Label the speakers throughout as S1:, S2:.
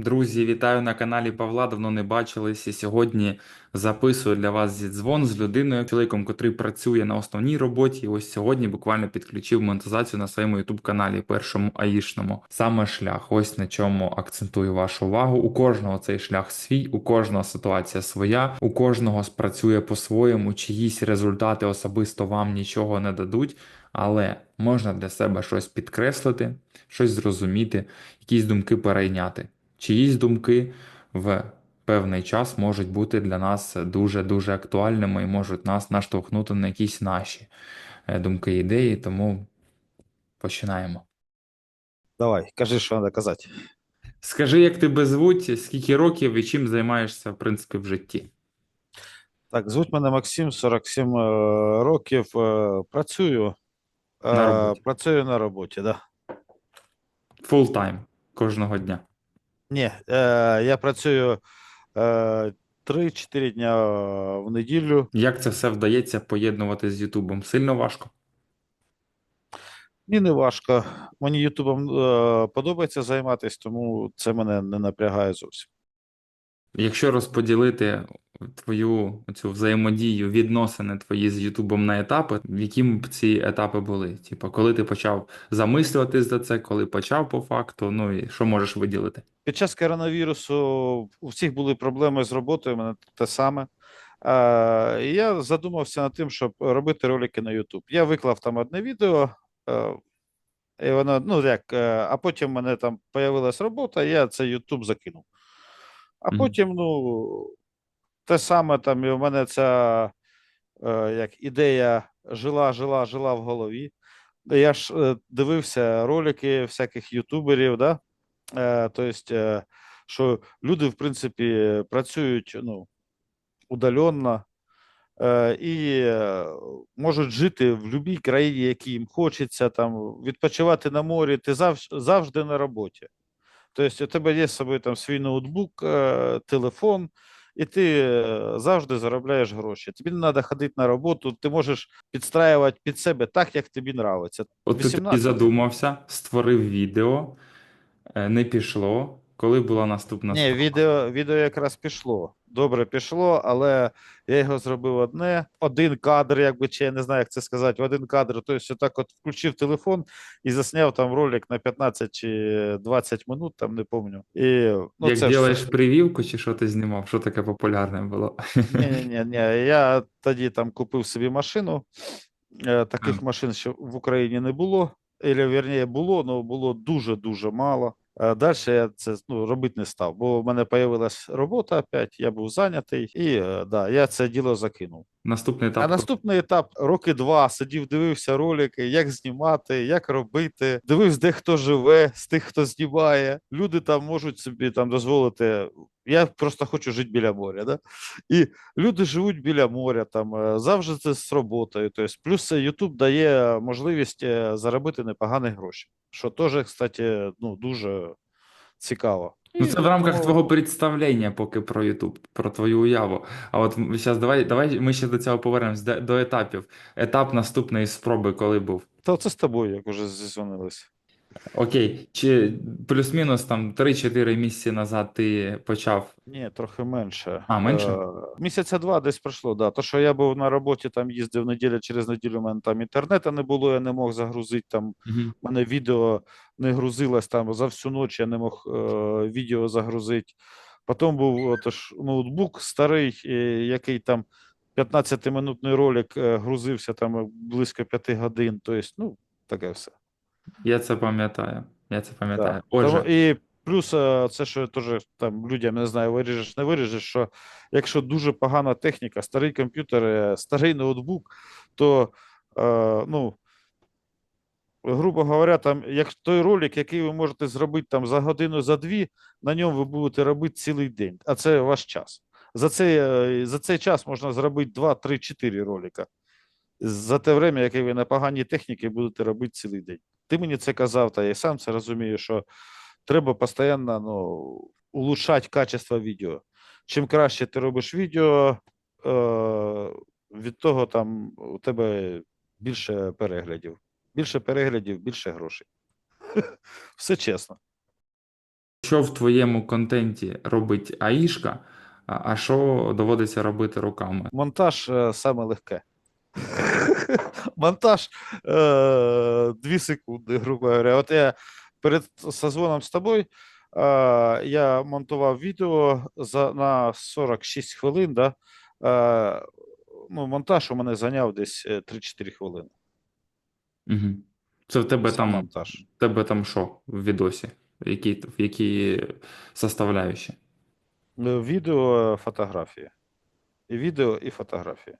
S1: Друзі, вітаю на каналі Павла. Давно не бачились. І сьогодні записую для вас зідзвон з людиною, чоловіком, котрий працює на основній роботі. І ось сьогодні буквально підключив монетизацію на своєму youtube каналі, першому аїшному. Саме шлях. Ось на чому акцентую вашу увагу. У кожного цей шлях свій, у кожного ситуація своя, у кожного спрацює по-своєму, чиїсь результати особисто вам нічого не дадуть. Але можна для себе щось підкреслити, щось зрозуміти, якісь думки перейняти. Чиїсь думки в певний час можуть бути для нас дуже-дуже актуальними і можуть нас наштовхнути на якісь наші е, думки, ідеї, тому починаємо.
S2: Давай, кажи, що треба казати.
S1: Скажи, як тебе звуть, скільки років і чим займаєшся, в принципі, в житті?
S2: Так, звуть мене Максим, 47 е, років. е, Працюю.
S1: На роботі.
S2: Працюю на роботі, да.
S1: Full time кожного дня.
S2: Ні, е, я працюю е, 3-4 дня в неділю.
S1: Як це все вдається поєднувати з Ютубом? Сильно важко?
S2: Ні, не важко. Мені Ютубом е, подобається займатися, тому це мене не напрягає зовсім.
S1: Якщо розподілити твою цю взаємодію, відносини твої з Ютубом на етапи, в які б ці етапи були? Типу, коли ти почав замислюватись за це, коли почав по факту, ну і що можеш виділити?
S2: Під час коронавірусу у всіх були проблеми з роботою, у мене те саме. Е, я задумався над тим, щоб робити ролики на YouTube. Я виклав там одне відео, е, і воно, ну як, е, а потім в мене там появилась робота, я це YouTube закинув. А потім, ну, те саме там, і у мене ця е, як ідея жила, жила, жила в голові. Я ж е, дивився ролики всяких ютуберів, да? Е, тобто, е, що люди, в принципі, працюють ну, удаленно е, і е, можуть жити в будь-якій країні, якій їм хочеться, там, відпочивати на морі, ти завж- завжди на роботі. Тобто, у тебе є з собою там свій ноутбук, е, телефон, і ти е, завжди заробляєш гроші. Тобі не треба ходити на роботу, ти можеш підстраювати під себе так, як тобі нравиться.
S1: От ти задумався, створив відео, е, не пішло. Коли була наступна
S2: Ні, відео, відео якраз пішло. Добре пішло, але я його зробив одне, один кадр, якби чи я не знаю, як це сказати, в один кадр. Тобто, так от включив телефон і засняв там ролик на 15 чи 20 минут, там не пам'ятаю. І ну,
S1: Як
S2: це
S1: робиш
S2: все.
S1: привівку, чи що ти знімав? Що таке популярне було?
S2: Ні, ні, ні. Я тоді там купив собі машину. Е, Таких машин ще в Україні не було. Или, вірніше, було, але було дуже-дуже мало. Далі я це ну, робити не став, бо в мене з'явилась робота опять, я був зайнятий, і е, да, я це діло закинув.
S1: Наступний
S2: А
S1: етап.
S2: наступний етап роки два сидів, дивився ролики, як знімати, як робити. Дивився, де хто живе, з тих, хто знімає. Люди там можуть собі там дозволити. Я просто хочу жити біля моря. Да? І люди живуть біля моря, там е, завжди це з роботою. Тобто, плюс YouTube дає можливість е, заробити непогані гроші, що теж, кстати, ну, дуже цікаво.
S1: Ну, це в рамках твого представлення поки про YouTube, про твою уяву. А от зараз давай, давай ми ще до цього повернемось до, до етапів. Етап наступної спроби, коли був.
S2: Та це з тобою, як уже зізвонилися.
S1: Окей, чи плюс-мінус там 3-4 місяці назад ти почав.
S2: Ні, трохи менше.
S1: А, менше?
S2: Е, місяця два десь пройшло, да. То, що я був на роботі, там їздив неділя через неділю, у мене там інтернету не було, я не мог загрузити там.
S1: Мгм.
S2: У мене відео не грузилось там за всю ніч, я не мог е, відео загрузити. Потім був отож, ноутбук старий, е, який там 15-минутний ролик е, грузився там близько 5 годин. Тобто, ну, таке все.
S1: Я це пам'ятаю. Я це пам'ятаю.
S2: Да.
S1: Отже,
S2: Тому, і плюс е, це, що теж там людям не знаю, виріжеш, не виріжеш, що якщо дуже погана техніка, старий комп'ютер, е, старий ноутбук, то е, ну. Грубо говоря, там, як той ролик, який ви можете зробити там за годину, за дві, на ньому ви будете робити цілий день, а це ваш час. За цей, е, за цей час можна зробити 2, 3, 4 ролика. За те время, яке ви на поганій техніці будете робити цілий день. Ти мені це казав, та я сам це розумію, що треба постійно ну, улучшати качество відео. Чим краще ти робиш відео, е, від того там у тебе більше переглядів. Більше переглядів, більше грошей. Все чесно.
S1: що в твоєму контенті робить АІшка, а а що доводиться робити руками?
S2: Монтаж е, саме легке. Монтаж е, 2 секунди, грубо говоря. От я перед созвоном з тобою е, я монтував відео за, на 46 хвилин. Да? Е, ну, монтаж у мене зайняв десь е, 3-4 хвилини.
S1: Угу. Це в тебе
S2: Сам
S1: там,
S2: монтаж.
S1: в тебе там що в відосі? Які, в які составляючі?
S2: Відео, фотографії. І відео, і фотографії.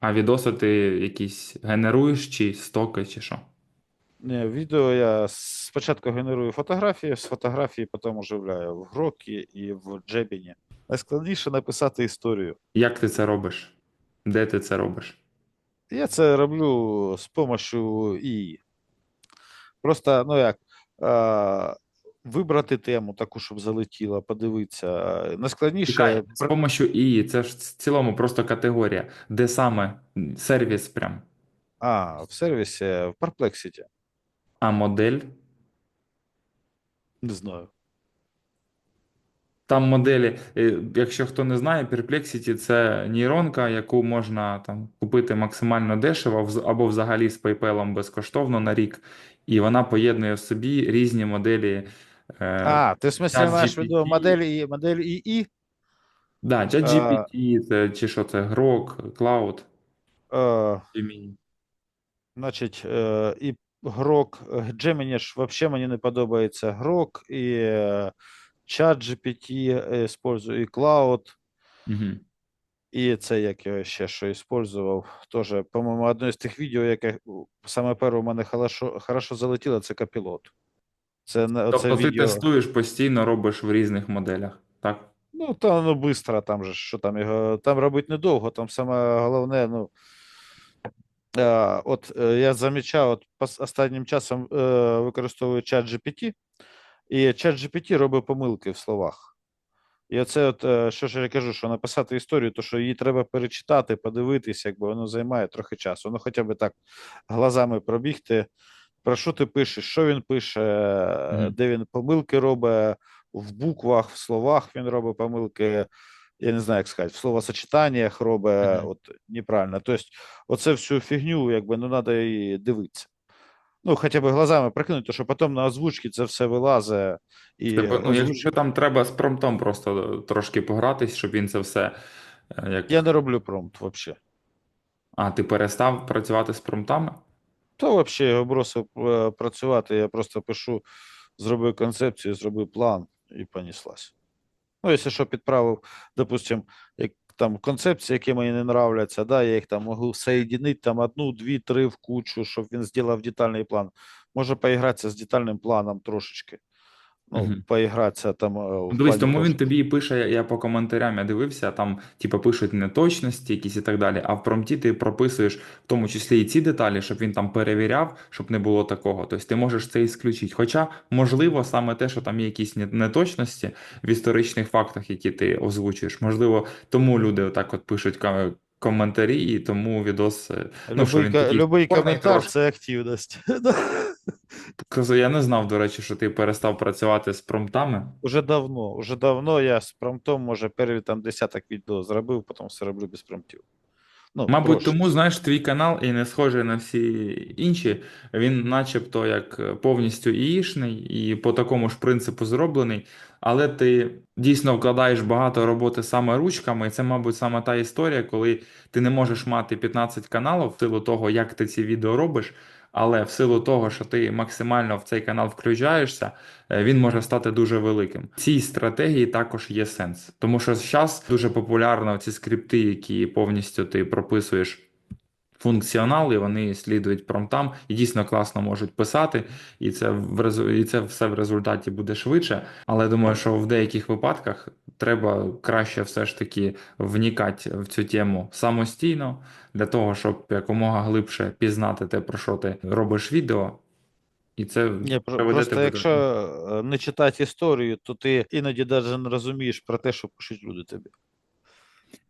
S1: А відоси ти якісь генеруєш, чи стоки, чи що?
S2: Ні, відео я спочатку генерую фотографії, з фотографії потім оживляю в Грокі і в Джебіні. Найскладніше написати історію.
S1: Як ти це робиш? Де ти це робиш?
S2: Я це роблю з допомогою ІІ. Просто, ну як, е, вибрати тему таку, щоб залетіла, подивитися. Найскладніше.
S1: Чекай, з допомогою ІІ, це ж в цілому просто категорія. Де саме сервіс прям,
S2: А, в сервісі, в Perplexity.
S1: а модель?
S2: Не знаю.
S1: Там моделі, е, якщо хто не знає, Perplexity – це нейронка, яку можна там купити максимально дешево або взагалі з PayPal безкоштовно на рік, і вона поєднує в собі різні моделі. Е,
S2: А, ти в смислі маєш в виду модель, І- модель ІІ?
S1: да, ChatGPT, це, чи що це, Grok, Cloud,
S2: Е, Значить, е, і Грок, Gemini ж взагалі мені не подобається Грок, і е, ChatGPT е, использую, і Cloud,
S1: Угу.
S2: і це як я ще що использував. Теж, по-моєму, одне з тих відео, яке саме перше у мене хорошо, хорошо залетіло, це капілот. Це,
S1: Тобто ти
S2: відео.
S1: тестуєш постійно, робиш в різних моделях, так?
S2: Ну, та ну быстро, там же що там його там робити недовго, там саме головне, ну. Е, от е, я замічав, от останнім часом е, використовую чат GPT, і чат GPT робить помилки в словах. І оце, от, е, що ж я кажу, що написати історію, то що її треба перечитати, подивитись, якби воно займає трохи часу. Ну, хоча б так глазами пробігти, про що ти пишеш, що він пише, е,
S1: Мгм.
S2: де він помилки робить, в буквах, в словах він робить помилки. Я не знаю, як сказати, в словосочетаннях робить
S1: Мгм.
S2: от неправильно. Тобто, оце всю фігню, якби ну треба і дивитися. Ну, хоча б глазами прикинути, що потім на озвучці це все вилазить і
S1: Типу, ну, якщо там треба з промптом просто трошки погратись, щоб він це все е, як.
S2: я не роблю промпт взагалі.
S1: А, ти перестав працювати з промптами?
S2: Та взагалі я бросив е, працювати, я просто пишу, зробив концепцію, зробив план і поніслась. Ну, якщо що підправив, допустимо, як там концепції, які мені не нравляться, да, я їх там можу соєдинити там одну, дві, три в кучу, щоб він зробив детальний план. Може поігратися з детальним планом трошечки. Ну,
S1: Мгм.
S2: поігратися там. е, в
S1: Дивись,
S2: плані
S1: тому він тобі і пише, я- по коментарям я дивився, там типу, пишуть неточності якісь і так далі. А в промпті ти прописуєш в тому числі і ці деталі, щоб він там перевіряв, щоб не було такого. Тобто ти можеш це ісключити. Хоча, можливо, саме те, що там є якісь не- неточності в історичних фактах, які ти озвучуєш, можливо, тому люди отак от пишуть ка- коментарі, і тому відос. е, Ну, що
S2: Любий,
S1: він
S2: ка-
S1: такий
S2: любий
S1: спорний
S2: коментар
S1: трошки.
S2: це активність.
S1: Казу, Я не знав, до речі, що ти перестав працювати з промптами.
S2: Уже давно, уже давно я з промптом, може, перші там десяток відео зробив, потім все роблю без промптів. Ну,
S1: Мабуть,
S2: проще.
S1: тому, знаєш, твій канал і не схожий на всі інші. Він начебто як повністю іїшний і по такому ж принципу зроблений, але ти дійсно вкладаєш багато роботи саме ручками, і це, мабуть, саме та історія, коли ти не можеш мати 15 каналів в силу того, як ти ці відео робиш. Але в силу того, що ти максимально в цей канал включаєшся, е, він може стати дуже великим. Цій стратегії також є сенс, тому що зараз дуже популярно ці скрипти, які повністю ти прописуєш. Функціонал, і вони слідують промптам і дійсно класно можуть писати, і це в резу... і це все в результаті буде швидше. Але думаю, що в деяких випадках треба краще все ж таки вникати в цю тему самостійно, для того, щоб якомога глибше пізнати те, про що ти робиш відео, і це
S2: Ні, про- просто якщо е, не читати історію, то ти іноді навіть не розумієш про те, що пишуть люди тобі.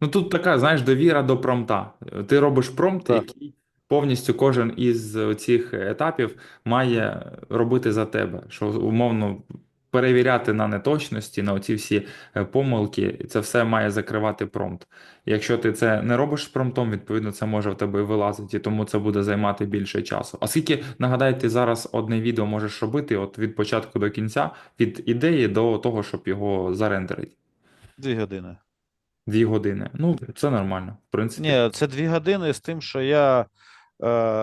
S1: Ну тут така, знаєш, довіра до промпта. Ти робиш промпт,
S2: Так.
S1: який повністю кожен із цих етапів має робити за тебе. Що умовно перевіряти на неточності, на оці всі е, помилки, це все має закривати промпт. Якщо ти це не робиш з промптом, відповідно, це може в тебе і вилазити, і тому це буде займати більше часу. А скільки, нагадай, ти зараз одне відео можеш робити от від початку до кінця, від ідеї до того, щоб його зарендерити?
S2: Дві години.
S1: Дві години. Ну, це нормально, в принципі.
S2: Ні, це дві години з тим, що я е,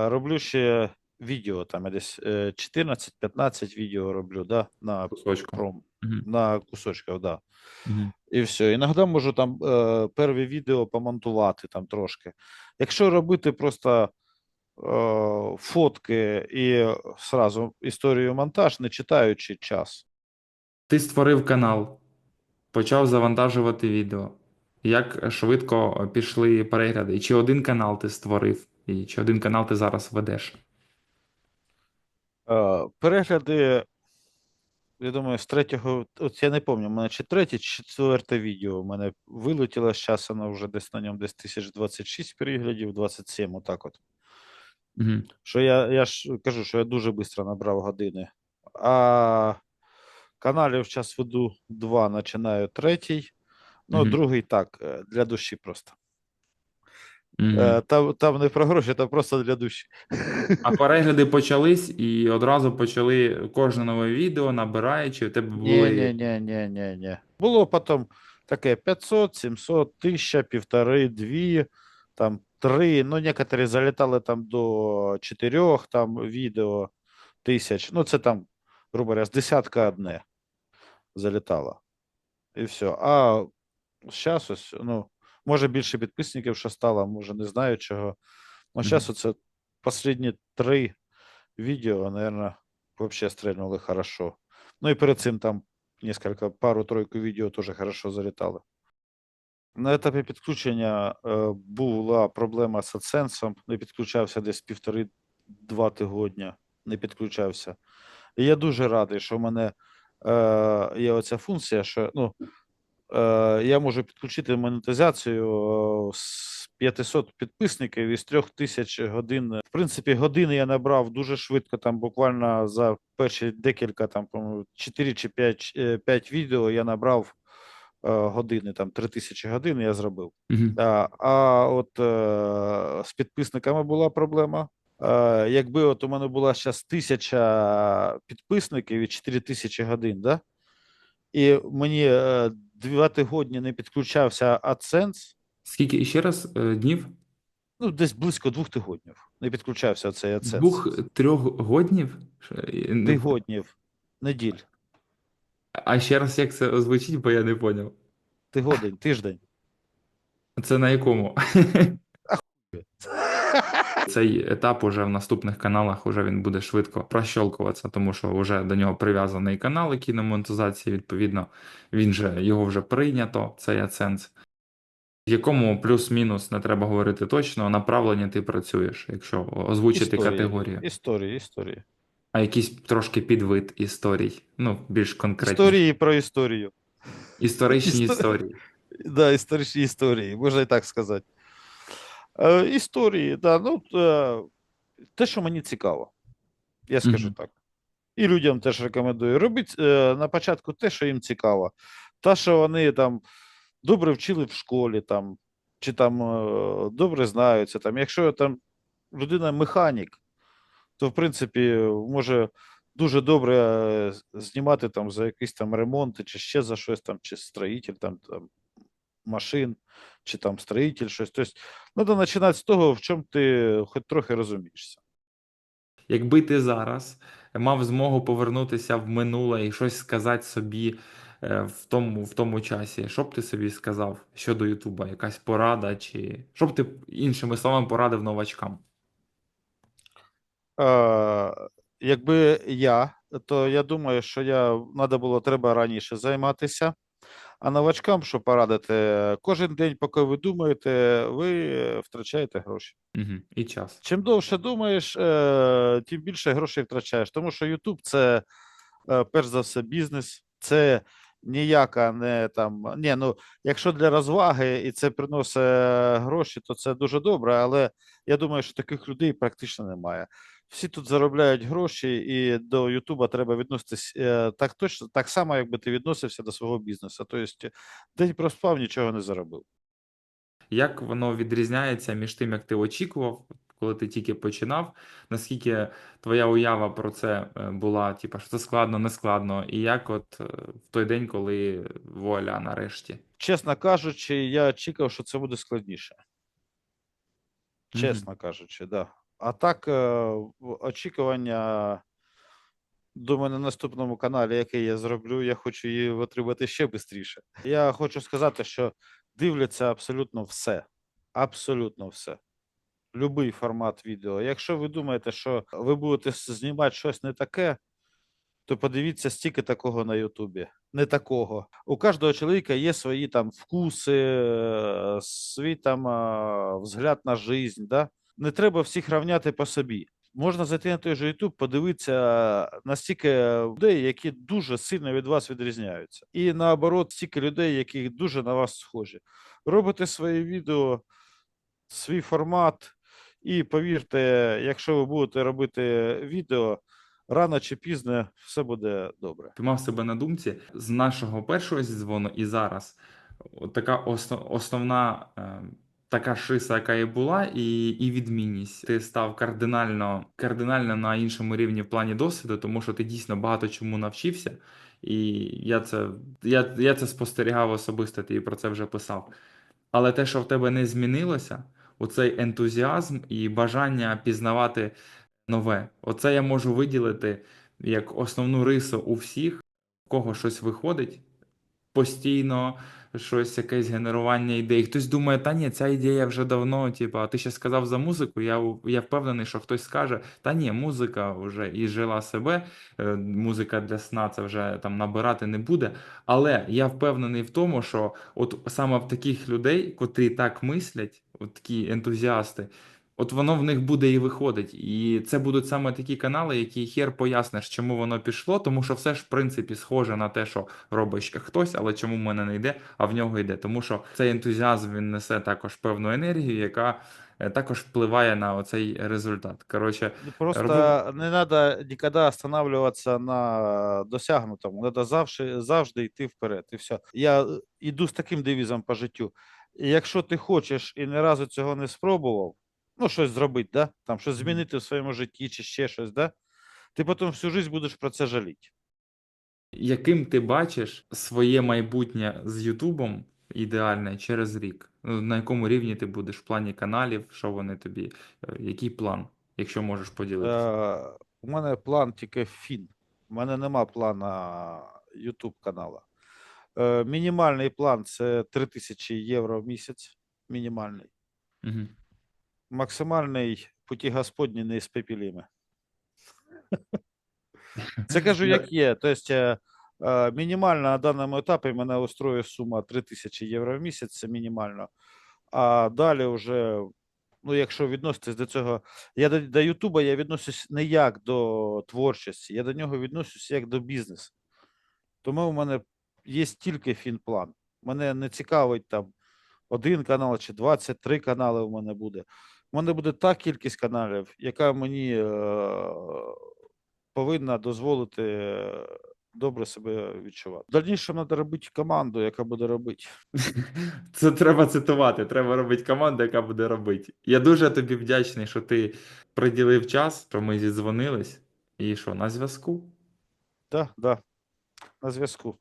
S2: роблю ще відео, там я десь е, 14-15 відео роблю, да, на пром,
S1: Мгм.
S2: на кусочках, да.
S1: Мгм.
S2: І все. Іноді можу там е, перві відео помонтувати там трошки. Якщо робити просто е, фотки і сразу історію монтаж, не читаючи час.
S1: Ти створив канал, почав завантажувати відео. Як швидко пішли перегляди? І чи один канал ти створив, і чи один канал ти зараз ведеш?
S2: Е, перегляди, я думаю, з третього, от я не пам'ятаю, у мене чи третє, чи четверте відео у мене вилетіло з часу, воно вже десь на ньому десь 1026 переглядів, 27, отак от.
S1: Угу.
S2: Що я, я ж кажу, що я дуже швидко набрав години. А каналів зараз веду два, починаю третій. Ну,
S1: Мгм.
S2: другий так, е, для душі просто. Е, Там, там не про гроші, там просто для душі.
S1: А перегляди почались і одразу почали кожне нове відео, набираючи, у тебе були.
S2: ні, ні, ні, ні, ні. Було потім таке 500, 700, 1000, півтори, дві, там три. Ну, некоторі залітали там до чотирьох там відео тисяч. Ну, це там, грубо говоря, з десятка одне залітало. І все. А зараз ось, ну, може більше підписників що стало, може не знаю чого. Ну, зараз оце останні три відео, наверное, вообще стрельнули хорошо. Ну і перед цим там несколько, пару-тройку відео теж хорошо залітали. На етапі підключення е, була проблема з AdSense, не підключався десь півтори-два тижня, не підключався. І я дуже радий, що в мене е, є оця функція, що ну, я можу підключити монетизацію е, з 500 підписників і з 3000 годин. В принципі, години я набрав дуже швидко, там буквально за перші декілька, там, по-моєму, 4 чи 5, 5 відео я набрав е, години, там 3000 годин я зробив.
S1: Мгм.
S2: А, а от е, з підписниками була проблема. Е, якби от у мене була зараз тисяча підписників і 4 тисячі годин, да? і мені е, два тижні не підключався AdSense,
S1: Скільки ще раз е, днів?
S2: ну десь близько двох тижнів не підключався цей AdSense.
S1: Двох-трьох годнів? Е,
S2: неділь,
S1: А ще раз як це звучить, бо я не поняв.
S2: тиждень, тиждень.
S1: Це на якому? Цей етап уже в наступних каналах уже він буде швидко прощолкуватися, тому що вже до нього прив'язаний канал, який на монетизації, відповідно, він же його вже прийнято, цей AdSense. В якому плюс-мінус не треба говорити точно, направлення ти працюєш, якщо озвучити категорію.
S2: Історії, історії.
S1: А якийсь трошки підвид історій, ну, більш конкретні.
S2: Історії про історію.
S1: Історичні
S2: Історії. Да, історичні історії, можна і так сказати. Е, історії, да, ну, е, те, що мені цікаво, я скажу
S1: Мгм.
S2: так. І людям теж рекомендую. Робіть е, на початку те, що їм цікаво. Та, що вони там добре вчили в школі, там, чи там е, добре знаються. Там, якщо там людина механік, то в принципі може дуже добре е, знімати там за якісь там ремонти, чи ще за щось там, чи строїтель там, там машин, чи там строїтель, щось. Тобто, треба починати з того, в чому ти хоч трохи розумієшся.
S1: Якби ти зараз мав змогу повернутися в минуле і щось сказати собі е, в тому, в тому часі, що б ти собі сказав щодо Ютуба? Якась порада, чи що б ти іншими словами порадив новачкам?
S2: Е, якби я, то я думаю, що я треба було треба раніше займатися. А новачкам, що порадити, кожен день, поки ви думаєте, ви втрачаєте гроші.
S1: Угу. І час.
S2: Чим довше думаєш, е, тим більше грошей втрачаєш. Тому що YouTube це е, перш за все бізнес, це ніяка не там. Ні, ну якщо для розваги і це приносить гроші, то це дуже добре. Але я думаю, що таких людей практично немає. Всі тут заробляють гроші, і до Ютуба треба відноситись е, так точно, так само, якби ти відносився до свого бізнесу. Тобто, день проспав, нічого не заробив.
S1: Як воно відрізняється між тим, як ти очікував, коли ти тільки починав? Наскільки твоя уява про це е, була, типу, що це складно, не складно, і як от е, в той день, коли вуаля нарешті?
S2: Чесно кажучи, я очікував, що це буде складніше. Чесно кажучи, да. А так, е, очікування. Думаю, на наступному каналі, який я зроблю, я хочу її отримати ще швидше. Я хочу сказати, що дивляться абсолютно все. Абсолютно все. Любий формат відео. Якщо ви думаєте, що ви будете знімати щось не таке, то подивіться стільки такого на Ютубі. Не такого. У кожного чоловіка є свої там вкуси, е, свій там е, взгляд на життя. Да? Не треба всіх рівняти по собі. Можна зайти на той же YouTube, подивитися настільки людей, які дуже сильно від вас відрізняються. І наоборот, стільки людей, які дуже на вас схожі. Робите свої відео, свій формат, і повірте, якщо ви будете робити відео, рано чи пізно все буде добре.
S1: Піймав себе на думці з нашого першого зідзвону і зараз. Така основна е, така шиса, яка і була, і, і відмінність. Ти став кардинально, кардинально на іншому рівні в плані досвіду, тому що ти дійсно багато чому навчився. І я це, я, я це спостерігав особисто, ти про це вже писав. Але те, що в тебе не змінилося, оцей ентузіазм і бажання пізнавати нове. Оце я можу виділити як основну рису у всіх, у кого щось виходить постійно, щось, якесь генерування ідей. Хтось думає, та ні, ця ідея вже давно, типу, а ти ще сказав за музику. Я, я впевнений, що хтось скаже, та ні, музика вже і жила себе, е, музика для сна це вже там набирати не буде. Але я впевнений в тому, що от саме в таких людей, котрі так мислять, от такі ентузіасти, От воно в них буде і виходить. І це будуть саме такі канали, які хер поясниш, чому воно пішло, тому що все ж в принципі схоже на те, що робить хтось, але чому в мене не йде, а в нього йде. Тому що цей ентузіазм він несе також певну енергію, яка е, також впливає на оцей результат. Коротше,
S2: Ну, Просто
S1: Робив-
S2: не треба ніколи останавливатися на досягнутому. Треба завжди, завжди йти вперед. І все. Я йду з таким девізом по життю. Якщо ти хочеш і ні разу цього не спробував, ну щось зробити, да? там щось змінити в своєму житті чи ще щось, да? ти потім всю життя будеш про це жаліти.
S1: яким ти бачиш своє майбутнє з Ютубом ідеальне через рік? Ну, На якому рівні ти будеш в плані каналів, що вони тобі, е, який план, якщо можеш поділитися?
S2: Е, у мене план тільки фін. У мене нема плана YouTube канала. Е, мінімальний план це 3000 євро в місяць. Мінімальний.
S1: Угу.
S2: Максимальний путі Господні неіспепіліме. Це кажу, як є. Тобто, е, е, мінімально на даному етапі мене устроює сума 3000 євро в місяць, це мінімально. А далі вже, ну, якщо відноситись до цього, я до, до Ютуба я відношусь не як до творчості, я до нього відношусь як до бізнесу. Тому у мене є тільки фінплан. Мене не цікавить там один канал чи 23 канали у мене буде. У мене буде та кількість каналів, яка мені е, повинна дозволити е, добре себе відчувати. В дальнішому треба робити команду, яка буде робити.
S1: Це треба цитувати. Треба робити команду, яка буде робити. Я дуже тобі вдячний, що ти приділив час, що ми зідзвонились. І що, на зв'язку?
S2: Так, да, на зв'язку.